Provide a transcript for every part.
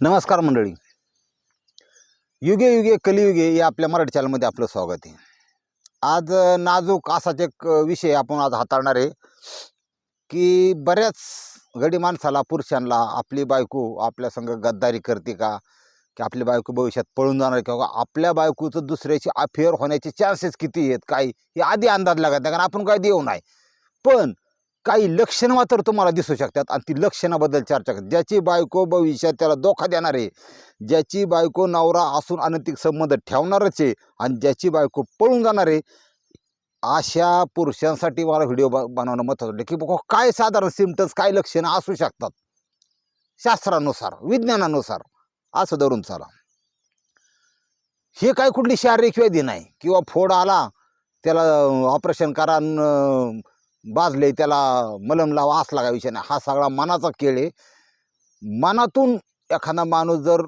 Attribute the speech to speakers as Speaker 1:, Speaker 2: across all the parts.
Speaker 1: नमस्कार मंडळी. युगे युगे कलियुगे या आपल्या मराठी चॅनलमध्ये आपलं स्वागत आहे. आज नाजूक असाच एक विषय आपण आज हाताळणार आहे की बऱ्याच गडी माणसाला पुरुषांना आपली बायको आपल्या संग गद्दारी करते का? की आपली बायको भविष्यात पळून जाणार किंवा आपल्या बायकोचं दुसऱ्याची अफेअर होण्याचे चान्सेस किती आहेत? काय हे आधी अंदाज लागत नाही कारण आपण काय देऊ नाही. पण काही लक्षणं मात्र तुम्हाला दिसू शकतात. आणि ती लक्षणाबद्दल चर्चा करतात ज्याची बायको भविष्यात त्याला धोका देणार आहे ज्याची बायको नवरा असून अनैतिक संबंध ठेवणारच आहे आणि ज्याची बायको पळून जाणार आहे अशा पुरुषांसाठी मला व्हिडिओ बनवणं महत्त्वाचं वाटतं की बाबा काय साधारण सिमटम्स काय लक्षणं असू शकतात? शास्त्रानुसार विज्ञानानुसार असं धरून चला. हे काय कुठली शारीरिक व्याधी नाही. किंवा फोड आला त्याला ऑपरेशन करा न बाजले त्याला मलम लावा असला काय विषय नाही. हा सगळा मनाचा खेळ आहे. मनातून एखादा माणूस जर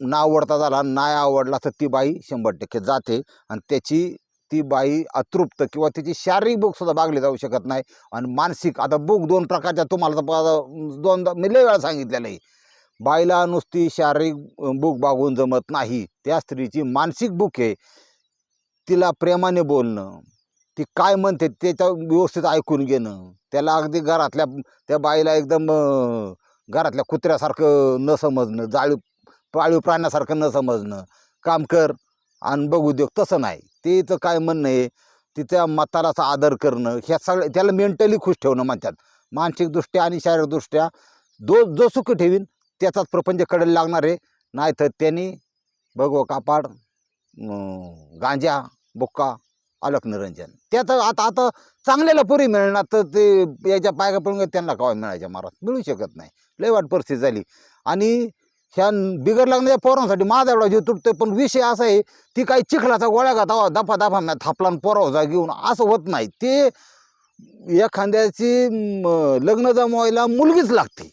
Speaker 1: ना आवडता झाला नाही आवडला तर ती बाई शंभर टक्के जाते आणि त्याची ती बाई अतृप्त किंवा त्याची शारीरिक भूक सुद्धा भागली जाऊ शकत नाही आणि मानसिक आता भूक दोन प्रकारच्या तुम्हाला तर दोनदा मी लय वेळा सांगितलेलं आहे. बाईला नुसती शारीरिक भूक भागून जमत नाही. त्या स्त्रीची मानसिक भूक आहे. तिला प्रेमाने बोलणं ती काय म्हणते त्याच्या व्यवस्थित ऐकून घेणं. त्याला अगदी घरातल्या त्या बाईला एकदम घरातल्या कुत्र्यासारखं न समजणं जाळीव पाळीव प्राण्यासारखं न समजणं. काम कर आणि बघू देऊ तसं नाही. तिचं काय म्हणणं आहे तिच्या मतालाचा आदर करणं ह्या सगळ्या त्याला मेंटली खुश ठेवणं म्हणतात. मानसिकदृष्ट्या आणि शारीरिकदृष्ट्या जो जो सुख ठेवीन त्याचाच प्रपंच कडेला लागणार आहे. नाहीतर त्यांनी बघू कापाड गांजा बुक्का आलोक निरंजन त्यात आता आता चांगल्याला पुरी मिळणार तर ते याच्या पायगा पडून त्यांना काय मिळायच्या मारात? मिळू शकत नाही. लय वाट परिस्थिती झाली. आणि ह्या बिगर लागण्याच्या पोरांसाठी माझा एवढा जीव तुटतोय पण विषय असा आहे ती काही चिखलाचा गोळ्या घातावा दफा दफा नाही थापला पोरावजा घेऊन असं होत नाही. ते एखाद्याची लग्न जमवायला मुलगीच लागते.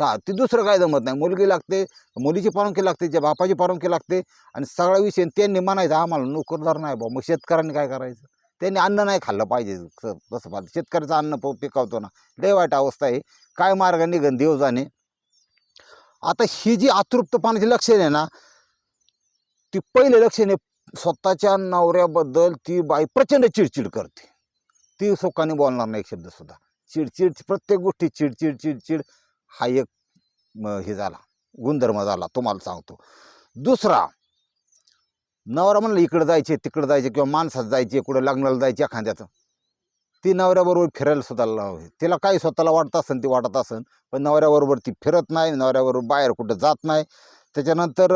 Speaker 1: ती दुसरं काय जमत नाही. मुलगी लागते मुलीची परवानगी लागते त्या बापाची परवानगी लागते आणि सगळा विषय त्यांनी म्हणायचं आम्हाला नोकरदार नाही बा मग शेतकऱ्यांनी काय करायचं? त्यांनी अन्न नाही खाल्लं पाहिजे तसं पाहिजे. शेतकऱ्याचं अन्न प- पिकवतो ना. लय वाईट अवस्था आहे. काय मार्ग निघन देव जाणे. आता ही जी अतृप्तपणाची लक्षण आहे ना ती पहिले लक्षण आहे स्वतःच्या नवऱ्याबद्दल ती बाई प्रचंड चिडचिड करते. ती सुखाने बोलणार नाही एक शब्दसुद्धा चिडचिड प्रत्येक गोष्टी चिडचिड चिडचिड. हा एक म, हे झाला गुणधर्म झाला तुम्हाला सांगतो. दुसरा नवरा म्हणलं इकडं जायचे तिकडं जायचे किंवा माणसात जायचे कुठं लग्नाला जायचे एखाद्याचं. ती नवऱ्याबरोबर फिरायला सुद्धा तिला काही स्वतःला वाटत असेल ती वाटत असेल पण नवऱ्याबरोबर ती फिरत नाही नवऱ्याबरोबर बाहेर कुठं जात नाही. त्याच्यानंतर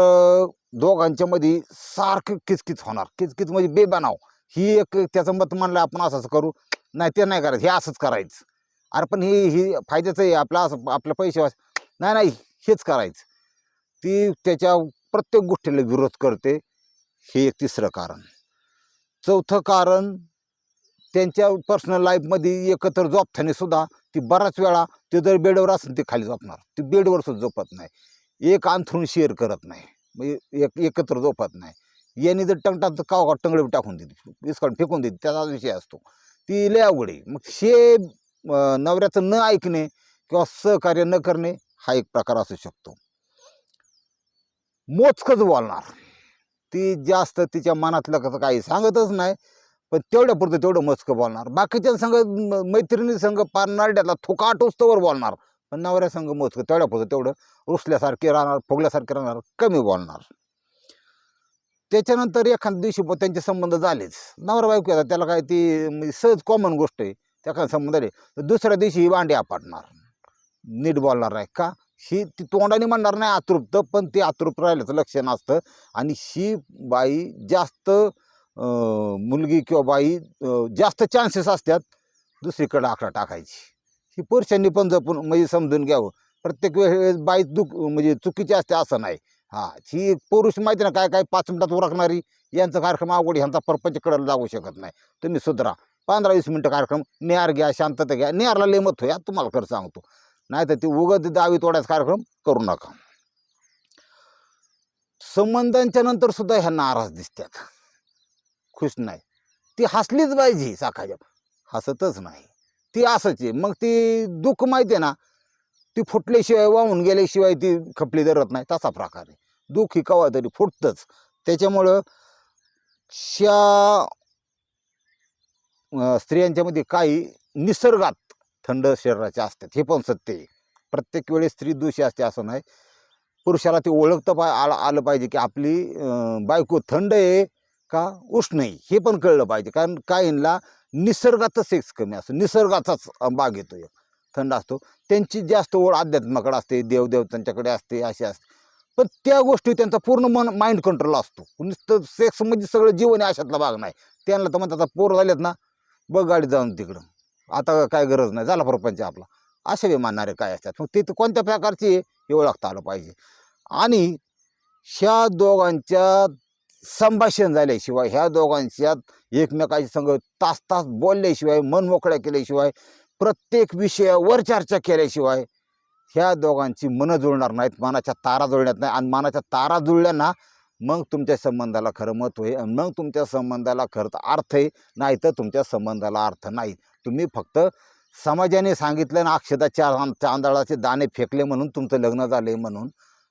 Speaker 1: दोघांच्यामध्ये सारखं किचकिच होणार किचकिच म्हणजे बेबनाव. ही एक त्याचं मत म्हणलं आपण असंच करू नाही ते नाही करायचं हे असंच करायचं. अरे पण हे ही फायद्याचं आहे आपला असं आपलं पैसे वाच नाही नाही हेच करायचं. ती त्याच्या प्रत्येक गोष्टीला विरोध करते. हे एक तिसरं कारण. चौथं कारण त्यांच्या पर्सनल लाईफमध्ये एकत्र झोपताना सुद्धा ती बराच वेळा ते जर बेडवर असेल ते खाली झोपणार. ती बेडवर सुद्धा झोपत नाही. एक अंथरून शेअर करत नाही. म्हणजे एक एकत्र झोपत नाही. यांनी जर टंगटात काव का टंगडे टाकून देते विस्काळून फेकून देते त्याचा विषय असतो. ती लय अवघड आहे. मग हे नवऱ्याचं न ऐकणे किंवा सहकार्य न करणे हा एक प्रकार असू शकतो. मोजकच बोलणार. ती जास्त तिच्या मनातलं कसं काही सांगतच नाही पण तेवढ्या पुरतं तेवढं मोजकं बोलणार. बाकीच्या संघ मैत्रिणी संघ पार नारड्यातला थुका बोलणार पण नवऱ्या संघ मोजकं तेवढ्या पुरतं तेवढं रुसल्यासारखे राहणार फुगल्यासारखे राहणार कमी बोलणार. त्याच्यानंतर एखाद्या दिवशी त्यांचे संबंध झालेच. नवरा बायको येतात त्याला काय ती म्हणजे सहज कॉमन गोष्ट आहे. त्या संबंध तर दुसऱ्या दिवशी ही भांडी आपटणार. नीट बोलणार नाही का? ही ती तोंडाने म्हणणार नाही अतृप्त पण ते अतृप्त राहिल्याचं लक्षण असतं आणि ही बाई जास्त मुलगी किंवा बाई जास्त चान्सेस असतात दुसरीकडे आकडा टाकायची. ही पुरुषांनी पण जपून म्हणजे समजून घ्यावं. प्रत्येक वेळेस बाई दुख म्हणजे चुकीची असते असं नाही. हा ही पुरुष माहिती ना काय काय पाच मिनटात उरकणारी यांचा कार्यक्रम अवघड यांचा परपंचकडे लागू शकत नाही. तुम्ही सुधरा. पंधरा वीस मिनटं कार्यक्रम निहार घ्या शांतता घ्या निहारला लेमत होया तुम्हाला खरं सांगतो. नाही तर ती उगत दावी तोड्याचा कार्यक्रम करू नका. संबंधांच्या नंतर सुद्धा ह्या नाराज दिसतात खुश नाही. ती हसलीच पाहिजे साखाच्या. हसतच नाही. ती असंच आहे. मग ती दुःख माहिती आहे ना ती फुटल्याशिवाय वाहून गेल्याशिवाय ती खपली धरत नाही. तसा प्रकार आहे. दुःख ही कवा तरी फुटतंच. त्याच्यामुळं शा स्त्रियांच्यामध्ये काही निसर्गात थंड शरीराचे असतात. हे पण सत्य आहे. प्रत्येक वेळेस स्त्री दोषी असते असं नाही. पुरुषाला ते ओळखतं पा आलं आलं पाहिजे की आपली बायको थंड आहे का उष्ण आहे हे पण कळलं पाहिजे. कारण काहींना निसर्गातच सेक्स कमी असतो. निसर्गाचाच बाग येतो. एक थंड असतो. त्यांची जास्त ओढ अध्यात्माकडे असते. देवदेवतांच्याकडे असते अशी असते. पण त्या गोष्टी त्यांचा पूर्ण मन माइंड कंट्रोल असतो. नुसतं सेक्स म्हणजे सगळं जीवन आहे अशातला भाग नाही. त्यांना तर म्हणतात आता पोरं झालेत ना बघ गाडी जाऊन तिकडं. आता काय गरज नाही झाला प्रपंच आपला. असे बी मानणारे काय असतात? मग ते तर कोणत्या प्रकारची हे ओळखता आलं पाहिजे? आणि ह्या दोघांच्या संभाषण झाल्याशिवाय ह्या दोघांच्यात एकमेकाची संग तास तास बोलल्याशिवाय मन मोकळ्या केल्याशिवाय प्रत्येक विषयावर चर्चा केल्याशिवाय ह्या दोघांची मनं जुळणार नाहीत मनाच्या तारा जुळण्यात नाही. आणि मनाच्या तारा जुळल्या ना मग तुमच्या संबंधाला खरं महत्त्व आहे आणि मग तुमच्या संबंधाला खरं अर्थ आहे. नाही तर तुमच्या संबंधाला अर्थ नाही. तुम्ही फक्त समाजाने सांगितलं ना अक्षता चार तांदळाचे दाणे फेकले म्हणून तुमचं लग्न झाले म्हणून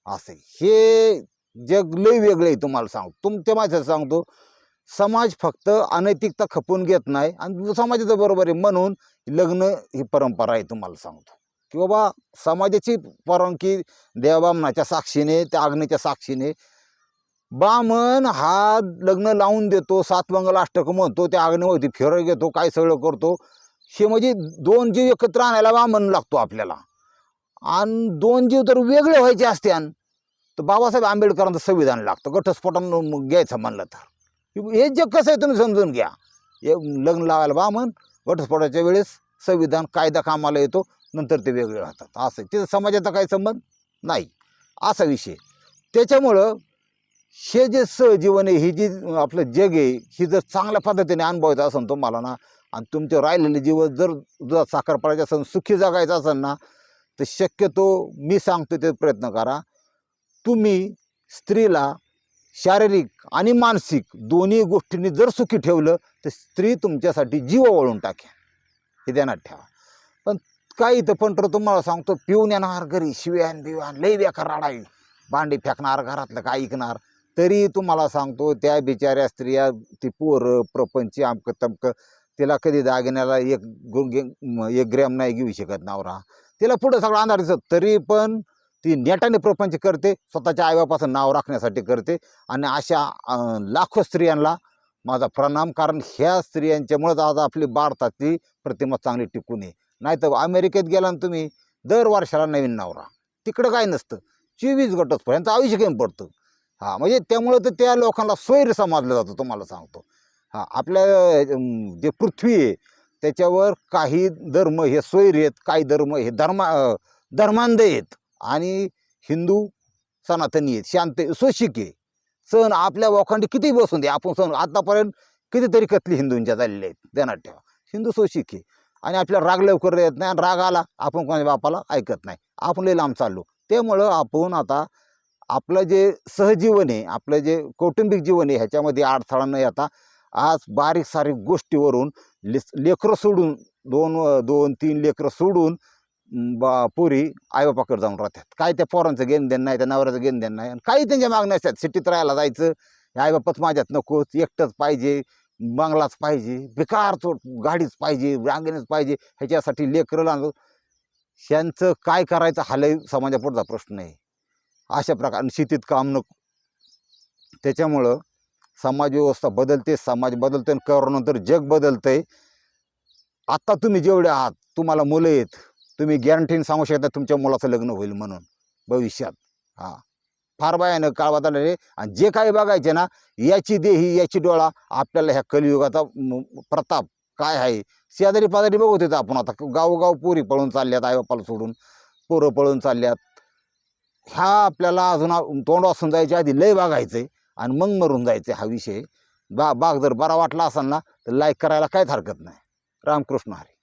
Speaker 1: असे हे जग लय वेगळे आहे तुम्हाला सांगतो. तुमच्या माझ्या सांगतो समाज फक्त अनैतिकता खपून घेत नाही आणि समाजाचं बरोबर आहे. म्हणून लग्न ही परंपरा आहे तुम्हाला सांगतो. की बाबा समाजाची परवानगी देवामनाच्या साक्षीने त्या अग्नीच्या साक्षीने बामन हा लग्न लावून देतो सात अष्टक म्हणतो त्या अग्नीवरती फेर घेतो काय सगळं करतो. हे म्हणजे दोन जीव एकत्र आणायला बामन लागतो आपल्याला. आणि दोन जीव तर वेगळे व्हायचे असत्यान तर बाबासाहेब आंबेडकरांचं संविधान लागतं. घटस्फोटानं घ्यायचं म्हणलं तर. हे जग कसं आहे तुम्ही समजून घ्या. हे लग्न लावायला बामन घटस्फोटाच्या वेळेस संविधान कायदा कामाला येतो नंतर ते वेगळे राहतात. असं तिथं समाजाचा काही संबंध नाही. असा विषय त्याच्यामुळं हे जे सहजीवन आहे ही जी आपलं जग आहे ही जर चांगल्या पद्धतीने अनुभवायचं असेल तुम्हाला ना आणि तुमचे राहिलेले जीवन जर दुधात साखर पडायचं असेल सुखी जगायचं असेल ना तर शक्यतो मी सांगतो ते प्रयत्न करा. तुम्ही स्त्रीला शारीरिक आणि मानसिक दोन्ही गोष्टींनी जर सुखी ठेवलं तर स्त्री तुमच्यासाठी जीव वळून टाकेल. हे ध्यानात ठेवा. पण काही इथं पंटर तुम्हाला सांगतो पिऊन येणार घरी शिव्यान बिव्यान लई बेकार राडाई भांडी फेकणार घरातलं काय ऐकणार. तरी तुम्हाला सांगतो त्या बिचाऱ्या स्त्रिया ती पोरं प्रपंच आमकं तमकं तिला कधी दागिन्याला एक एक ग्रॅम नाही घेऊ शकत नवरा. तिला पुढं सगळं अंधार दिसत तरी पण ती नेटाने प्रपंच करते स्वतःच्या आईबापाचं नाव राखण्यासाठी करते आणि अशा लाखो स्त्रियांना माझा प्रणाम कारण ह्या स्त्रियांच्यामुळेच आज आपली भारताची प्रतिमा चांगली टिकून आहे. नाही तर अमेरिकेत गेला तुम्ही दर वर्षाला नवीन नवरा. तिकडं काय नसतं चोवीस गटच यांचं आयुष्य घेऊन पडतं. हां म्हणजे त्यामुळं तर त्या लोकांना सोयीर समजलं जातं तुम्हाला सांगतो. हां आपल्या जे पृथ्वी आहे त्याच्यावर काही धर्म हे सोयीर आहेत काही धर्म हे धर्मा धर्मांध आहेत. आणि हिंदू सनातनी आहेत शांत सोशिक आहे. सण आपल्या वखांडी किती बसून दे आपण सण आतापर्यंत कितीतरी कथली हिंदूंच्या झालेल्या आहेत ध्यानात ठेवा. हिंदू सोशिक आहे. आणि आपल्याला राग लवकर येत नाही आणि राग आला आपण कोणाच्या बापाला ऐकत नाही. आपण लई लांब चाललो. त्यामुळं आपण आता आपलं जे सहजीवन आहे आपलं जे कौटुंबिक जीवन आहे ह्याच्यामध्ये अडथळा न येता आज बारीक सारीक गोष्टीवरून ले लेकरं सोडून दोन दोन तीन लेकरं सोडून बा पोरी आईबापाकडे जाऊन राहतात. काय त्या पोरांचं घेणं देणं नाही त्या नवऱ्याचं घेणं देणं नाही आणि काही त्यांच्या मागण्या असतात. सिटीत राहायला जायचं आईबापाच माझ्यात नकोच एकटंच पाहिजे बंगलाच पाहिजे बेकार तो गाडीच पाहिजे रांगेणच पाहिजे ह्याच्यासाठी लेकरं लहान ह्यांचं काय करायचं हालही समाजापुढचा प्रश्न आहे. अशा प्रकारे शेतीत काम नको. त्याच्यामुळं समाजव्यवस्था बदलते समाज बदलते आणि करोनानंतर जग बदलतंय. आत्ता तुम्ही जेवढे आहात तुम्हाला मुलं आहेत तुम्ही गॅरंटीने सांगू शकता तुमच्या मुलाचं लग्न होईल म्हणून भविष्यात. हां. फार बायानं काळ बदलले आणि जे काही बघायचे ना याची देही याची डोळा आपल्याला ह्या कलियुगाचा प्रताप काय आहे? शेजारी पाजारी बघत होतो आपण आता. गावोगाव पोरी पळून चालल्यात आईबापाला सोडून. पोरं पळून चालल्यात. ह्या आपल्याला अजून आ- तोंड वासून जायच्या आधी लय बागायचं आहे आणि मग मरून जायचं हा विषय. बा बाग जर बरा वाटला असाल ना तर लाईक करायला काहीच हरकत नाही. रामकृष्ण हरी.